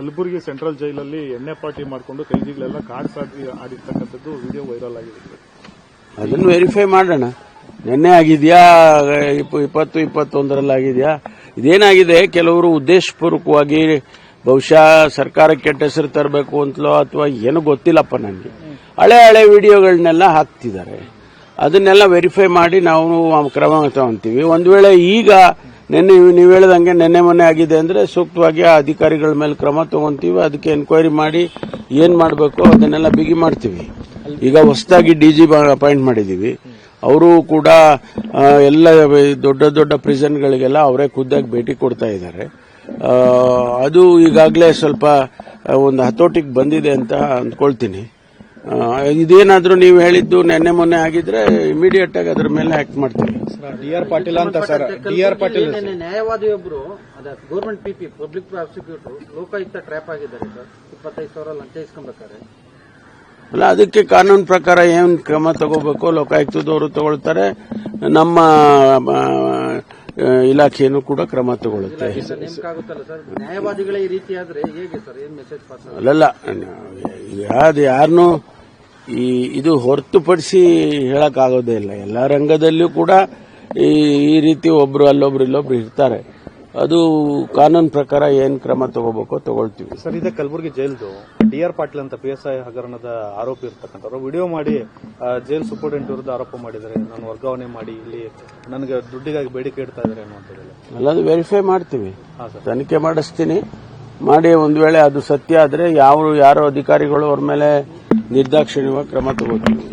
Kalaburagi central ಜೈಲಲ್ಲಿ ಎಣ್ಣೆ party ಮಾಡಿಕೊಂಡು ಕೈದಿಗಳೆಲ್ಲ ಕಾರ್ಡ್ಸ್ ಆಗಿ ಆಡಿರ್ತಕ್ಕಂಥದ್ದು ವಿಡಿಯೋ ವೈರಲ್ ಆಗಿದೆ. ಅದನ್ನು ವೆರಿಫೈ ಮಾಡೋಣ. ನಿನ್ನೆ ಆಗಿದೆಯಾ, ಇಪ್ಪ- ಇಪ್ಪತ್ತು, ಇಪ್ಪತ್ತೊಂದರಲ್ಲಿ ಆಗಿದೆಯಾ? ಇದೇನಾಗಿದೆ? ಕೆಲವರು ಉದ್ದೇಶಪೂರ್ವಕವಾಗಿ ಬಹುಶಃ ಸರ್ಕಾರಕ್ಕೆ ಕೆಟ್ಟ ಹೆಸರು ತರಬೇಕು ಅಂತಲೋ ಅಥವಾ ಏನೂ ಗೊತ್ತಿಲ್ಲಪ್ಪ ನನಗೆ. ಹಳೆ ಹಳೆ ವಿಡಿಯೋಗಳನ್ನೆಲ್ಲ ಹಾಕ್ತಿದ್ದಾರೆ. ಅದನ್ನೆಲ್ಲ ವೆರಿಫೈ ಮಾಡಿ ನಾವು ಕ್ರಮ ತಗೊಂತೀವಿ. ಒಂದು ವೇಳೆ ಈಗ ನಿನ್ನೆ ನೀವು ಹೇಳಿದಂಗೆ ನಿನ್ನೆ ಮೊನ್ನೆ ಆಗಿದೆ ಅಂದ್ರೆ ಸೂಕ್ತವಾಗಿ ಆ ಅಧಿಕಾರಿಗಳ ಮೇಲೆ ಕ್ರಮ ತಗೊಂತೀವಿ. ಅದಕ್ಕೆ ಎನ್ಕ್ವೈರಿ ಮಾಡಿ ಏನ್ ಮಾಡಬೇಕು ಅದನ್ನೆಲ್ಲ ಬಿಗಿ ಮಾಡ್ತೀವಿ. ಈಗ ಹೊಸದಾಗಿ ಡಿ ಜಿ ಅಪಾಯಿಂಟ್ ಮಾಡಿದೀವಿ. ಅವರು ಕೂಡ ಎಲ್ಲ ದೊಡ್ಡ ದೊಡ್ಡ ಪ್ರಿಸನ್ಗಳಿಗೆಲ್ಲ ಅವರೇ ಖುದ್ದಾಗಿ ಭೇಟಿ ಕೊಡ್ತಾ ಇದ್ದಾರೆ. ಅದು ಈಗಾಗಲೇ ಸ್ವಲ್ಪ ಒಂದು ಹತೋಟಿಗೆ ಬಂದಿದೆ ಅಂತ ಅಂದ್ಕೊಳ್ತೀನಿ. ಇದೇನಾದ್ರೂ ನೀವು ಹೇಳಿದ್ದು ನೆನ್ನೆ ಮೊನ್ನೆ ಆಗಿದ್ರೆ ಇಮಿಡಿಯೇಟ್ ಆಗಿ ಅದ್ರ ಮೇಲೆ ಆಕ್ಟ್ ಮಾಡ್ತೀವಿ. ಡಿ ಆರ್ ಪಾಟೀಲ್ ಅಂತ sir D R Patil government PP public prosecutor Lokayukta trap ಆಗಿದ್ದಾರೆ ಸರ್. ಇಪ್ಪತ್ತೈದು ಸಾವಿರ ಲಂಚ ಇಸ್ಕೊಂಬೇಕಾರೆ ಅಲ್ಲ ಅದಕ್ಕೆ ಕಾನೂನು ಪ್ರಕಾರ ಏನ್ ಕ್ರಮ ತಗೋಬೇಕು? ಲೋಕಾಯುಕ್ತದವರು ತಗೊಳ್ತಾರೆ. ನಮ್ಮ ಇಲಾಖೆಯನ್ನು ಕೂಡ ಕ್ರಮ ತಗೊಳ್ಳುತ್ತೆ. ನ್ಯಾಯವಾದಿಗಳ ಆಗುತ್ತಲ್ಲ ಸರ್? ನ್ಯಾಯವಾದಿಗಳೇ ಈ ರೀತಿ ಆದ್ರೆ ಹೇಗೆ ಸರ್? ಏನ್ ಮೆಸೇಜ್ ಪಾಸ್ ಅಲ್ಲಲ್ಲ ಅದು ಯಾರನ್ನೂ ಈ ಇದು ಹೊರತುಪಡಿಸಿ ಹೇಳಕ್ಕಾಗೋದೇ ಇಲ್ಲ. ಎಲ್ಲ ರಂಗದಲ್ಲಿಯೂ ಕೂಡ ಈ ಈ ರೀತಿ ಒಬ್ರು ಅಲ್ಲೊಬ್ರು ಇಲ್ಲೊಬ್ರು ಇರ್ತಾರೆ. ಅದು ಕಾನೂನು ಪ್ರಕಾರ ಏನ್ ಕ್ರಮ ತಗೋಬೇಕು ತಗೊಳ್ತೀವಿ. ಸರ್ ಇದೆ ಕಲಬುರಗಿ ಜೈಲ್ದು ಡಿ ಆರ್ ಪಾಟೀಲ್ ಅಂತ ಪಿ ಎಸ್ ಐ ಹಗರಣದ ಆರೋಪಿ ಇರ್ತಕ್ಕಂಥವ್ರು. ವಿಡಿಯೋ ಮಾಡಿ ಜೈಲ್ ಸೂಪರಿಂಟೆಂಟ್ ವಿರುದ್ಧ ಆರೋಪ ಮಾಡಿದ್ದಾರೆ. ನಾನು ವರ್ಗಾವಣೆ ಮಾಡಿ ಇಲ್ಲಿ ನನಗೆ ದುಡ್ಡಿಗಾಗಿ ಬೇಡಿಕೆ ಇಡ್ತಾ ಇದ್ದಾರೆ ಅನ್ನುವಂಥದ್ದೆಲ್ಲ ಅಲ್ಲದು ವೆರಿಫೈ ಮಾಡ್ತೀವಿ. ಹಾ ಸರ್. ತನಿಖೆ ಮಾಡಿಸ್ತೀನಿ. ಮಾಡಿ ಒಂದು ವೇಳೆ ಅದು ಸತ್ಯ ಆದರೆ ಯಾರು ಯಾರೋ ಅಧಿಕಾರಿಗಳು ಅವ್ರ ಮೇಲೆ ನಿರ್ದಾಕ್ಷಿಣ್ಯ ಕ್ರಮ ತಗೋತೀವಿ